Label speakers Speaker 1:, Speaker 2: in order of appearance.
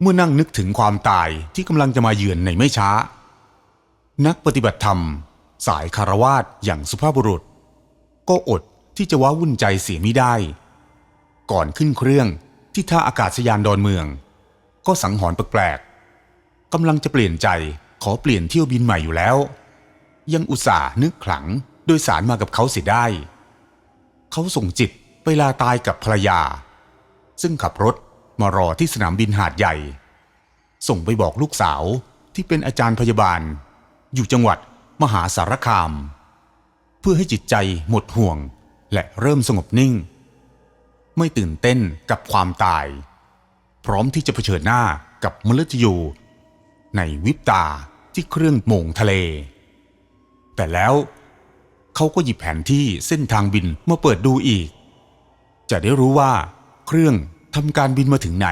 Speaker 1: เมื่อนั่งนึกถึงความตายที่กำลังจะมาเยือนในไม่ช้า นักปฏิบัติธรรม สายคารวาสอย่างสุภาพบุรุษ ก็อดที่จะว้าวุ่นใจเสียไม่ได้ ก่อนขึ้นเครื่องที่ท่าอากาศยานดอนเมือง ก็สังหรณ์แปลกๆกำลังจะเปลี่ยนใจขอเปลี่ยนเที่ยวบินใหม่อยู่แล้ว ยังอุตส่าห์นึกขลังโดยสารมากับเขาเสียได้ เขาส่งจิตไปลาตายกับภรรยา ซึ่งขับรถ มารอที่สนามบินหาดใหญ่ ส่งไปบอกลูกสาวที่เป็นอาจารย์พยาบาล อยู่จังหวัดมหาสารคาม เพื่อให้จิตใจหมดห่วงและเริ่มสงบนิ่ง ไม่ตื่นเต้นกับความตาย พร้อมที่จะเผชิญหน้ากับมฤตยู ในวิบตาที่เครื่องโมงทะเล แต่แล้วเขาก็หยิบแผนที่เส้นทางบินมาเปิดดูอีก จะได้รู้ว่าเครื่อง ทำการบินมาถึงไหน